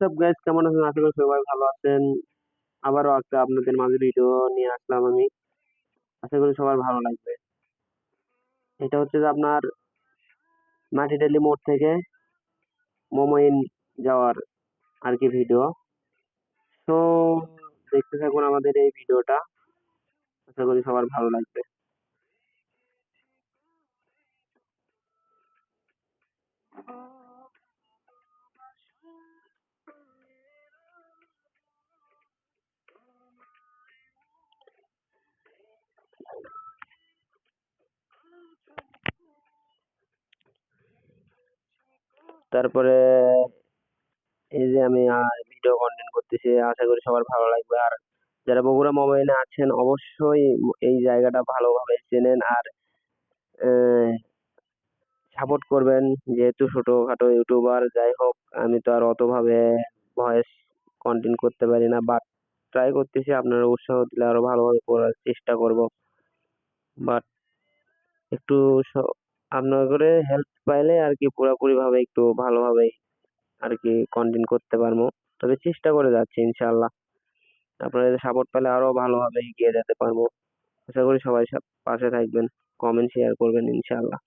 সব গাইস কেমন আছেন? আশা করি সবাই ভালো আছেন। আবারও একটা আপনাদের মাঝে ভিডিও নিয়ে আসলাম আমি। আশা করি সবার ভালো লাগবে। এটা হচ্ছে যে আপনার মাটিডালি মোড় থেকে মোমোইন যাওয়ার আর কি ভিডিও তো দেখতে থাকুন আমাদের এই ভিডিওটা আশা করি সবার ভালো লাগবে। তারপরে এই যে আমি ভিডিও কন্টেন্ট করতেছি, আশা করি সবার ভালো লাগবে। আর যারা বগুড়া মোবাইলে আছেন, অবশ্যই এই জায়গাটা ভালোভাবে চেনেন আর সাপোর্ট করবেন। যেহেতু ছোটোখাটো ইউটিউবার যাই হোক, আমি তো আর অতভাবে ভয়েস কন্টেন্ট করতে পারি না বাট ট্রাই করতেছি। আপনারা উৎসাহ দিলে আরও ভালোভাবে করার চেষ্টা করব। বাট একটু আপনার করে হেল্প পাইলে আর কি পুরোপুরি ভাবে একটু ভালোভাবে আর কি কন্টেন্ট করতে পারব। তবে চেষ্টা করে যাচ্ছি ইনশাল্লাহ আপনাদের সাপোর্ট পেলে আরও ভালোভাবে এগিয়ে যেতে পারব। আশা করি সবাই পাশে থাকবেন কমেন্ট শেয়ার করবেন ইনশাআল্লাহ।